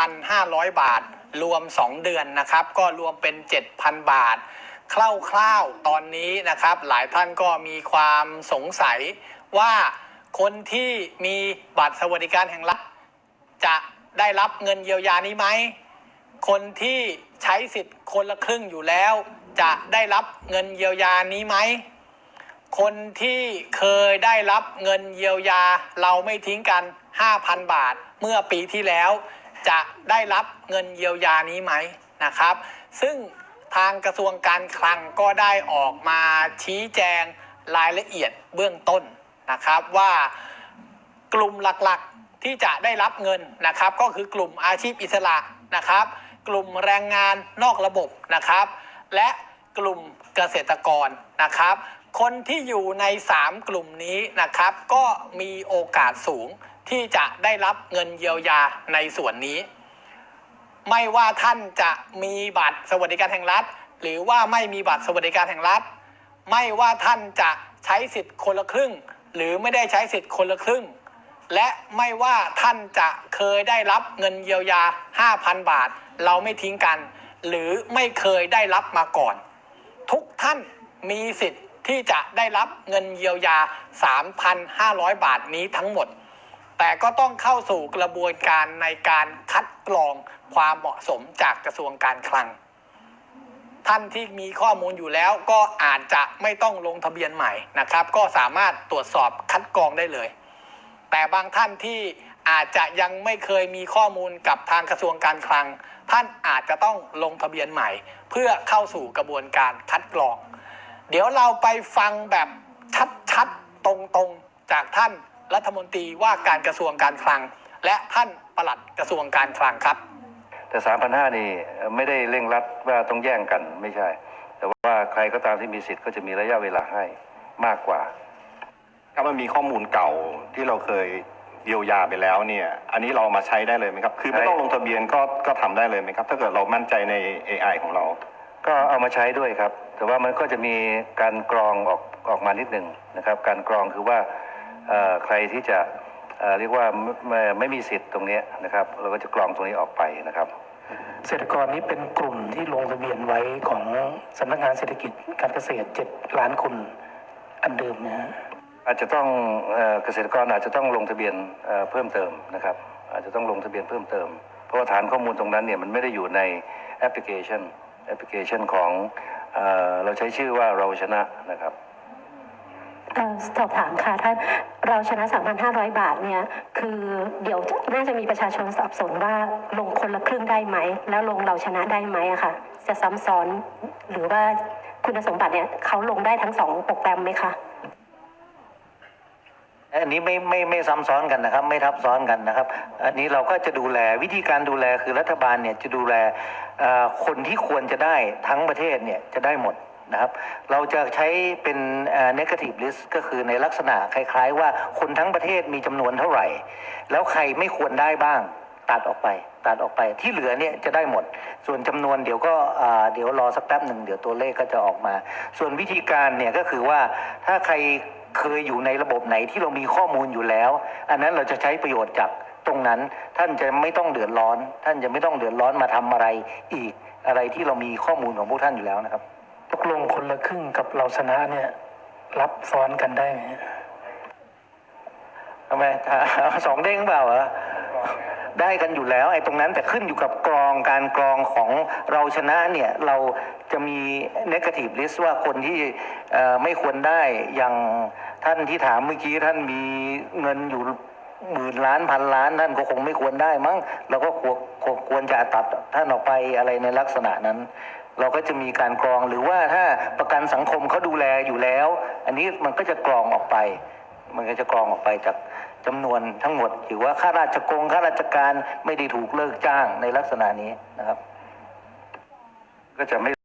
3,500 บาท รวม 2 เดือนนะครับ ก็รวมเป็น 7,000 บาท คร่าวๆ ตอนนี้นะครับ หลายท่านก็มีความสงสัยว่าคนที่มีบัตรสวัสดิการแห่งรัฐจะได้รับเงินเยียวยานี้ไหม คนที่ใช้สิทธิ์คนละครึ่งอยู่แล้ว จะได้รับเงินเยียวยานี้ไหม คนที่เคยได้รับเงินเยียวยาเราไม่ทิ้งกัน 5,000 บาทเมื่อปีที่แล้ว จะได้รับเงินเยียวยานี้ไหมนะครับ ซึ่งทางกระทรวงการคลังก็ได้ออกมาชี้แจงรายละเอียดเบื้องต้นนะครับว่ากลุ่มหลักๆที่จะได้รับเงินนะครับ ก็คือกลุ่มอาชีพอิสระนะครับ กลุ่มแรงงานนอกระบบนะครับ และกลุ่มเกษตรกรนะครับ คนที่อยู่ใน 3 กลุ่มนี้นะครับ ก็มีโอกาสสูง ที่จะได้รับเงินเยียวยาในส่วนนี้ ไม่ว่าท่านจะมีบัตรสวัสดิการแห่งรัฐ หรือว่าไม่มีบัตรสวัสดิการแห่งรัฐ ไม่ว่าท่านจะใช้สิทธิ์คนละครึ่ง หรือไม่ได้ใช้สิทธิ์คนละครึ่ง และไม่ว่าท่านจะเคยได้รับเงินเยียวยา 5,000 บาท เราไม่ทิ้งกัน หรือไม่เคยได้รับมาก่อน ทุกท่านมีสิทธิ์ที่จะได้รับเงินเยียวยา 3,500 บาทนี้ทั้งหมด แต่ก็ต้องเข้าสู่กระบวนการในการคัดกรองความเหมาะสมจากกระทรวงการคลัง ท่านที่มีข้อมูลอยู่แล้วก็อาจจะไม่ต้องลงทะเบียนใหม่นะครับ ก็สามารถตรวจสอบคัดกรองได้เลย แต่บางท่านที่อาจจะยังไม่เคยมีข้อมูลกับทางกระทรวงการคลัง ท่านอาจจะต้องลงทะเบียนใหม่ เพื่อเข้าสู่กระบวนการคัดกรอง เดี๋ยวเราไปฟังแบบชัดๆตรงๆจากท่าน รัฐมนตรีว่าการกระทรวงการคลัง และท่านปลัดกระทรวงการคลังครับ แต่สามพันห้านี่ไม่ได้เร่งรัดว่าต้องแย่งกันไม่ใช่ แต่ว่าใครก็ตามที่มีสิทธิ์ก็จะมีระยะเวลาให้มากกว่า ถ้ามันมีข้อมูลเก่าที่เราเคยเยียวยาไปแล้วเนี่ย อันนี้เราเอามาใช้ได้เลยไหมครับ คือไม่ต้องลงทะเบียนก็ก็ทำได้เลยไหมครับ ถ้าเกิดเรามั่นใจใน AI ของเรา ก็เอามาใช้ด้วยครับ แต่ว่ามันก็จะมีการกรองออกออกมานิดหนึ่งนะครับ การกรองคือว่าเอ่อ ใครที่จะเอ่อเรียกว่าไม่ไม่ไม่มีสิทธิ์ตรงเนี้ยนะครับ เราก็จะกรองตรงนี้ออกไปนะครับ เกษตรกรนี้เป็นกลุ่มที่ลงทะเบียนไว้ของสำนักงานเศรษฐกิจการเกษตร 7 ล้านคนอันเดิมนะฮะอาจจะต้องเอ่อเกษตรกรอาจจะต้องลงทะเบียนเอ่อเพิ่มเติมนะครับ อาจจะต้องลงทะเบียนเพิ่มเติม เพราะว่าฐานข้อมูลตรงนั้นเนี่ยมันไม่ได้อยู่ในแอปพลิเคชันแอปพลิเคชันของเอ่อเราใช้ชื่อว่าเราชนะนะครับเอ่อ สอบถามค่ะท่านเราชนะ 3,500 บาทเนี่ย คือเดี๋ยวน่าจะมีประชาชนสับสนว่าลงคนละครึ่งได้ไหม แล้วลงเราชนะได้ไหมอะค่ะ จะซ้ำซ้อนหรือว่าคุณสมบัติเนี่ยเขาลงได้ทั้งสองโปรแกรมไหมคะอันนี้ไม่ไม่ไม่ซ้ำซ้อนกันนะครับ ไม่ทับซ้อนกันนะครับ อันนี้เราก็จะดูแลวิธีการดูแลคือรัฐบาลเนี่ยจะดูแลคนที่ควรจะได้ทั้งประเทศเนี่ยจะได้หมด นะครับ เราจะใช้เป็นเอ่อ negative list ก็คือในลักษณะคล้ายๆ ว่าคนทั้งประเทศมีจำนวนเท่าไหร่ แล้วใครไม่ควรได้บ้างตัดออกไปตัดออกไปที่เหลือเนี่ยจะได้หมด ส่วนจำนวนเดี๋ยวก็เดี๋ยวรอสักแป๊บหนึ่งเดี๋ยวตัวเลขก็จะออกมา ส่วนวิธีการเนี่ยก็คือว่าถ้าใครเคยอยู่ในระบบไหนที่เรามีข้อมูลอยู่แล้ว อันนั้นเราจะใช้ประโยชน์จากตรงนั้นท่านจะไม่ต้องเดือดร้อน ท่านจะไม่ต้องเดือดร้อนมาทำอะไรอีกอะไรที่เรามีข้อมูลของพวกท่านอยู่แล้วนะครับ ตกลงคนละครึ่งกับเราชนะเนี่ย รับซ้อนกันได้ไหมทำไมสองเด้งเปล่าเหรอได้กันอยู่แล้วไอ้ตรงนั้นแต่ขึ้นอยู่กับกรองการกรองของเราชนะเนี่ย เราจะมี negative list ว่าคนที่ไม่ควรได้อย่างท่านที่ถามเมื่อกี้ท่านมีเงินอยู่หมื่นล้านพันล้านท่านก็คงไม่ควรได้มั้งเราก็ควรควรจะตัดท่านออกไปอะไรในลักษณะนั้น เราก็จะมีการกรองหรือว่าถ้าประกันสังคมเขาดูแลอยู่แล้ว อันนี้มันก็จะกรองออกไป มันก็จะกรองออกไปจากจำนวนทั้งหมดหรือว่าข้าราชกงข้าราชการไม่ได้ถูกเลิกจ้างในลักษณะนี้นะครับ ก็จะไม่